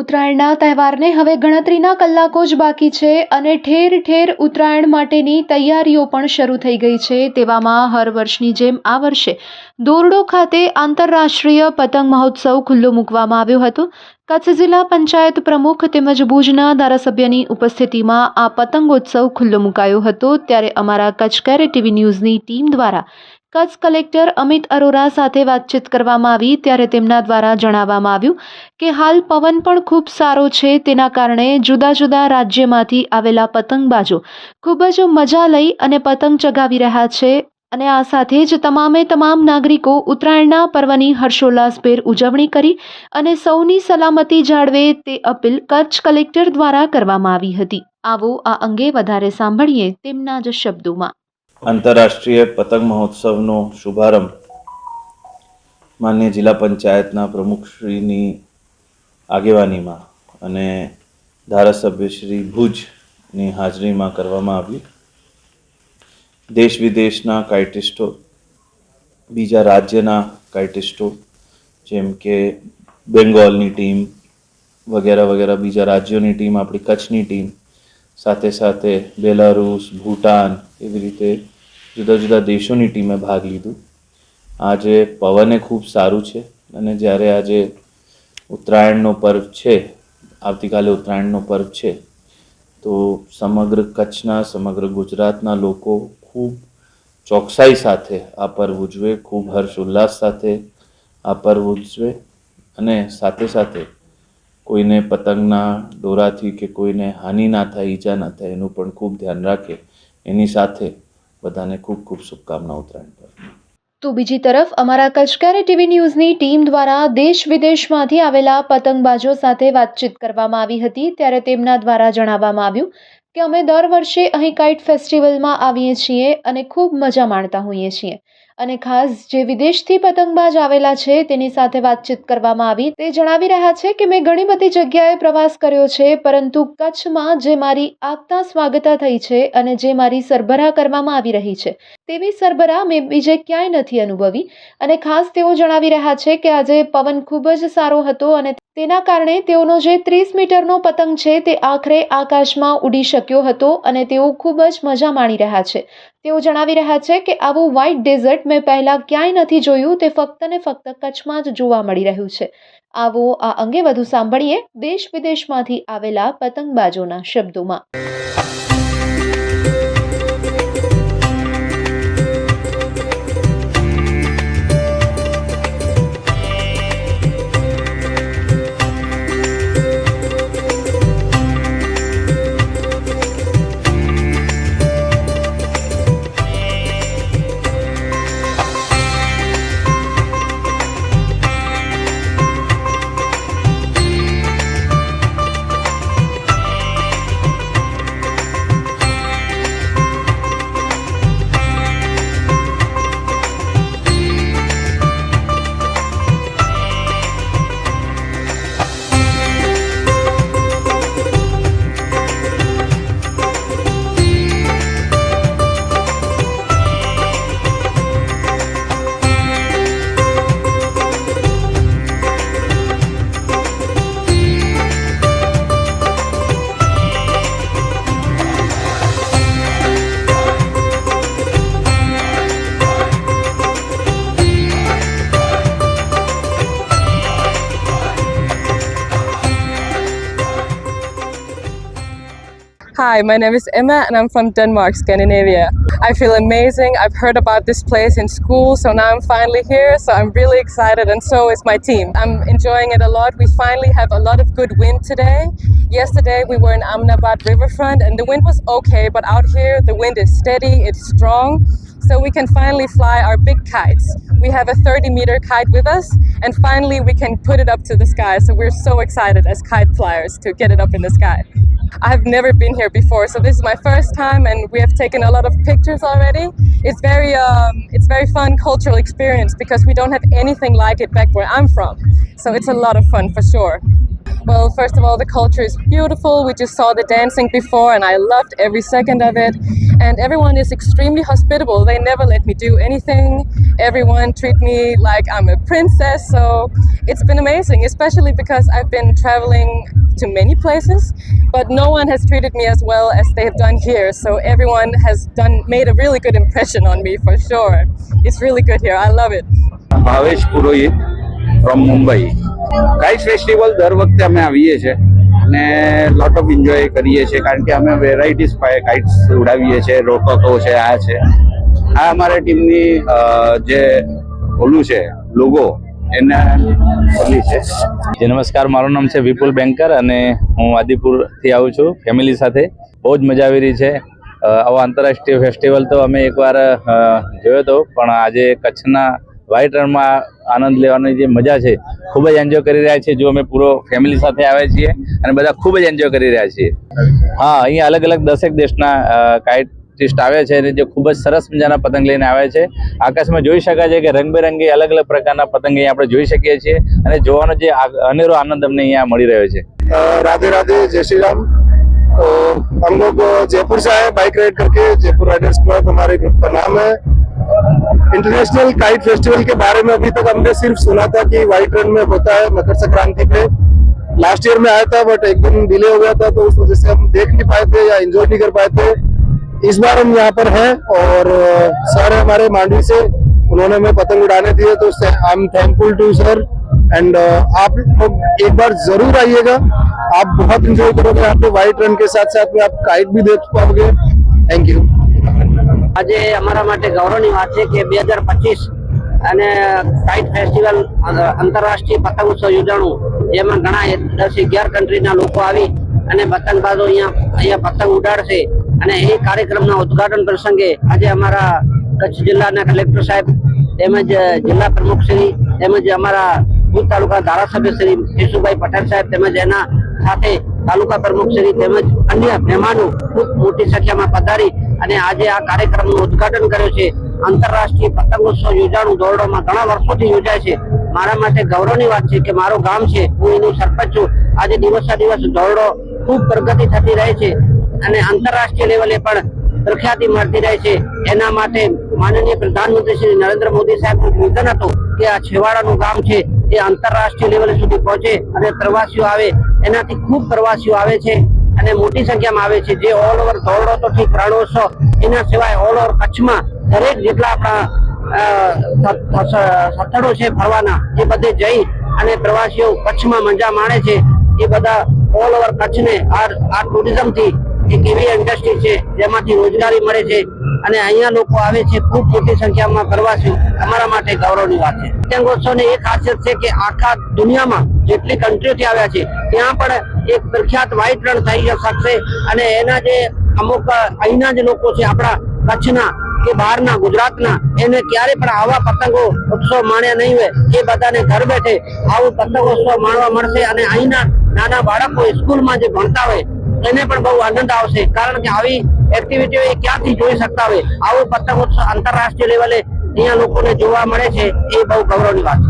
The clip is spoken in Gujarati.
ઉત્તરાયણના તહેવારને હવે ગણતરીના કલાકો જ બાકી છે અને ઠેર ઠેર ઉત્તરાયણ માટેની તૈયારીઓ પણ શરૂ થઈ ગઈ છે. તેવામાં હર વર્ષની જેમ આ વર્ષે દોરડો ખાતે આંતરરાષ્ટ્રીય પતંગ મહોત્સવ ખુલ્લો મૂકવામાં આવ્યો હતો. કચ્છ જિલ્લા પંચાયત પ્રમુખ તેમજ ભુજના ધારાસભ્યની ઉપસ્થિતિમાં આ પતંગોત્સવ ખુલ્લો મુકાયો હતો. ત્યારે અમારા કચ્છ કેરે ટીવી ન્યૂઝની ટીમ દ્વારા કચ્છ કલેક્ટર અમિત અરોરા સાથે વાતચીત કરવામાં આવી ત્યારે તેમના દ્વારા જણાવવામાં આવ્યું કે હાલ પવન પણ ખૂબ સારો છે. તેના કારણે જુદા જુદા રાજ્યમાંથી આવેલા પતંગબાજો ખૂબ જ મજા લઈ અને પતંગ ચગાવી રહ્યા છે અને આ સાથે જ તમામે તમામ નાગરિકો ઉત્તરાયણના પર્વની હર્ષોલ્લાસભેર ઉજવણી કરી અને સૌની સલામતી જાળવે તે અપીલ કચ્છ કલેક્ટર દ્વારા કરવામાં આવી હતી. આવો આ અંગે વધારે સાંભળીએ તેમના જ શબ્દોમાં. આંતરરાષ્ટ્રીય પતંગ મહોત્સવનો શુભારંભ માન્ય જિલ્લા પંચાયતના પ્રમુખશ્રીની આગેવાનીમાં અને ધારાસભ્ય શ્રી ભુજની હાજરીમાં કરવામાં આવ્યું. દેશ વિદેશના કાઇટિસ્ટો, બીજા રાજ્યના કાઇટિસ્ટો, જેમ કે બેંગોલની ટીમ વગેરે વગેરે, બીજા રાજ્યોની ટીમ, આપણી કચ્છની ટીમ, સાથે સાથે બેલારુસ, ભૂટાન, એવી રીતે જુદા જુદા દેશોની ટીમે ભાગ લીધું. આજે પવને ખૂબ સારું છે અને જ્યારે આજે ઉત્તરાયણનો પર્વ છે, આવતીકાલે ઉત્તરાયણનો પર્વ છે, તો સમગ્ર કચ્છના, સમગ્ર ગુજરાતના લોકો ખૂબ ચોકસાઈ સાથે આ પર્વ ઉજવે, ખૂબ હર્ષ ઉલ્લાસ સાથે આ પર્વ ઉજવે અને સાથે સાથે કોઈને પતંગના દોરાથી કે કોઈને હાનિ ના થાય, ઈજા ના થાય એનું પણ ખૂબ ધ્યાન રાખે. એની સાથે બધાને ખૂબ ખૂબ શુભકામના ઉત્તરાયણ પર. તો બીજી તરફ અમારા કચકારે ટીવી ન્યૂઝની ટીમ દ્વારા દેશ વિદેશમાંથી આવેલા પતંગબાજો સાથે વાતચીત કરવામાં આવી હતી, ત્યારે તેમના દ્વારા જણાવવામાં આવ્યું કે અમે દર વર્ષે અહીં કાઇટ ફેસ્ટિવલમાં આવીએ છીએ અને ખૂબ મજા માણતા હોઈએ છીએ. અને ખાસ જે વિદેશથી પતંગબાજ આવેલા છે, તેની સાથે વાતચીત કરવામાં આવી. તે જણાવી રહ્યા છે કે મેં ઘણી બધી જગ્યાએ પ્રવાસ કર્યો છે, પરંતુ કચ્છમાં જે મારી આગતા સ્વાગતા થઈ છે અને જે મારી સરભરા કરવામાં આવી રહી છે, તેવી સરભરા મેં બીજે ક્યાંય નથી અનુભવી. અને ખાસ તેઓ જણાવી રહ્યા છે કે આજે પવન ખૂબ જ સારો હતો અને તેના કારણે તેઓનો જે ત્રીસ મીટરનો પતંગ છે, તે આખરે આકાશમાં ઉડી શક્યો હતો અને તેઓ ખૂબ જ મજા માણી રહ્યા છે. તેઓ જણાવી રહ્યા છે કે આવું વ્હાઇટ ડેઝર્ટ મેં પહેલાં ક્યાંય નથી જોયું, તે ફક્ત ને ફક્ત કચ્છમાં જ જોવા મળી રહ્યું છે. આવો આ અંગે વધુ સાંભળીએ દેશ વિદેશમાંથી આવેલા પતંગબાજોના શબ્દોમાં. Hi, my name is Emma and I'm from Denmark, Scandinavia. I feel amazing. I've heard about this place in school, so now I'm finally here. So I'm really excited, and so is my team. I'm enjoying it a lot. We finally have a lot of good wind today. Yesterday we were in Amnabad riverfront, and the wind was okay, but out here the wind is steady, it's strong. So we can finally fly our big kites. We have a 30 meter kite with us, and finally we can put it up to the sky. So we're so excited as kite flyers to get it up in the sky. I've never been here before, so this is my first time, and we have taken a lot of pictures already. It's very, um, it's very fun cultural experience because we don't have anything like it back where I'm from. So it's a lot of fun for sure. Well, first of all, the culture is beautiful. We just saw the dancing before, and I loved every second of it. And everyone is extremely hospitable. They never let me do anything. Everyone treat me like I'm a princess. So it's been amazing, especially because I've been traveling to many places, but no one has treated me as well as they have done here. So everyone has done made a really good impression on me for sure. It's really good here. I love it. From Mumbai kite festival દર વખતે અમે આવીએ છીએ અને લોટ ઓફ એન્જોય કરીએ છીએ, કારણ કે અમે વેરાયટીઝ કાઇટ્સ ઉડાવીએ છીએ રોકોકો છે, આ છે. આ અમારા ટીમની જે ઓલું છે લોગો એના ઓલી છે. જે, નમસ્કાર. મારું નામ છે વિપુલ બેંકર અને હું આદિપુરથી આવું છું ફેમિલી સાથે. બહુ જ મજા આવી રહી છે. આવો આંતરરાષ્ટ્રીય ફેસ્ટિવલ તો અમે એકવાર જોયો હતો પણ આજે કચ્છના વ્હાઇટ રણમાં આનંદ લેવાની જે મજા છે ખૂબ જ એન્જોય કરી રહ્યા છીએ જો અમે પૂરો ફેમિલી સાથે આવ્યા છીએ અને બધા ખૂબ જ એન્જોય કરી રહ્યા છીએ હા અહીંયા અલગ અલગ દસેક દેશના કાઇટિસ્ટ આવે છે અને જે ખૂબ જ સરસ મજાના પતંગ લઈને આવે છે આકાશમાં જોઈ શકાય છે કે રંગબેરંગી અલગ અલગ પ્રકારના પતંગ અહીંયા આપણે જોઈ શકીએ છીએ અને જોવાનો જે આ- અનેરો આનંદ અમને અહીંયા મળી રહ્યો છે अ, राधे राधे जय श्री राम तो हम लोग जयपुर से आए बाइक राइड करके जयपुर राइडर्स क्लब हमारे ग्रुप का नाम है इंटरनेशनल काइट फेस्टिवल के बारे में अभी तक हमने सिर्फ़ सुना था कि व्हाइट रन में होता है मकर संक्रांति पे। लास्ट ईयर में आया था बट एक दिन डिले हो गया था तो उस वजह से हम देख नहीं पाए थे या एंजॉय नहीं कर पाए थे। इस बार हम यहाँ पर हैं और सर हमारे मांडवी से। उन्होंने हमें पतंग उड़ाने दिए तो I am thankful to sir and आप लोग एक बार ज़रूर आइएगा। आप बहुत इंजॉय करोगे यहाँ पे व्हाइट रन के साथ साथ में, आप काइट भी देख पाओगे। थैंक यू આજે અમારા માટે ગૌરવની વાત છે કે બે હજાર પચીસ અને કાઇટ ફેસ્ટિવલ આંતરરાષ્ટ્રીય પતંગ ઉત્સવ યોજાણું, જેમાં ઘણા દસ અગિયાર કન્ટ્રીના લોકો આવી અને પતંગબાજો અહીંયા અહીંયા પતંગ ઉડાડશે. અને એ કાર્યક્રમના ઉદઘાટન પ્રસંગે આજે અમારા કચ્છ જિલ્લાના કલેક્ટર સાહેબ તેમજ જિલ્લા પ્રમુખ શ્રી તેમજ અમારા ભુજ તાલુકા ધારાસભ્ય શ્રી કેશુભાઈ પટેલ સાહેબ તેમજ એના સાથે તાલુકા પ્રમુખ શ્રી તેમજ અન્ય મહેમાનો ખૂબ મોટી સંખ્યામાં પધારી અને આજે આ કાર્યક્રમનું ઉદ્ઘાટન કર્યું છે. આંતરરાષ્ટ્રીય પતંગોત્સવ યોજાણું ધોરડોમાં ઘણા વર્ષોથી યોજાય છે. મારા માટે ગૌરવની વાત છે કે મારું ગામ છે, હું એનું સરપંચ છું. આજે દિવસે દિવસ ધોરડો ખૂબ પ્રગતિ થતી રહે છે અને આંતરરાષ્ટ્રીય લેવલે પણ પ્રખ્યાતિ મળતી રહે છે. એના માટે માનનીય પ્રધાનમંત્રી શ્રી નરેન્દ્ર મોદી સાહેબનું નિવેદન હતું કે આ છેવાડાનું ગામ છે એ આંતરરાષ્ટ્રીય લેવલ સુધી પહોંચે અને પ્રવાસીઓ આવે. એનાથી ખૂબ પ્રવાસીઓ આવે છે. અને મોટી સંખ્યામાં આવે છે. જે ઓલ ઓવર ધોરડો તો ઠીક એના સિવાય ઓલ ઓવર કચ્છમાં દરેક જેટલા આપણા સ્થળો છે ફરવાના, એ બધે જઈ અને પ્રવાસીઓ કચ્છમાં મજા માણે છે. એ બધા ઓલ ઓવર કચ્છને આ આ ટુરિઝમથી એક એવી ઇન્ડસ્ટ્રી છે જેમાંથી રોજગારી મળે છે અને અહીંયા લોકો આવે છે ખૂબ મોટી સંખ્યામાં પ્રવાસીઓ અમારા માટે ગૌરવની વાત છે. દિવ્યાંગોત્સવની એક ખાસિયત છે કે આખા દુનિયામાં જેટલી કન્ટ્રીઓથી આવ્યા છે, ત્યાં પણ એક પ્રખ્યાત વ્હાઇટ રણ થઈ શકશે. અને એના જે અમુક, અહીંના જે લોકો છે, આપણા કચ્છના કે બહારના ગુજરાતના, એને ક્યારે પણ આવા પતંગો ઉત્સવ માણ્યા નહીં હોય. એ બધાને ઘર બેઠે આવું પતંગોત્સવ માણવા મળશે અને અહીંના નાના બાળકો સ્કૂલમાં જે ભણતા હોય, એને પણ બહુ આનંદ આવશે. કારણ કે આવી એક્ટિવિટીઓ એ ક્યાંથી જોઈ શકતા હોય? આવો પતંગોત્સવ આંતરરાષ્ટ્રીય લેવલે અહીંયા લોકોને જોવા મળે છે, એ બહુ ગૌરવની વાત છે.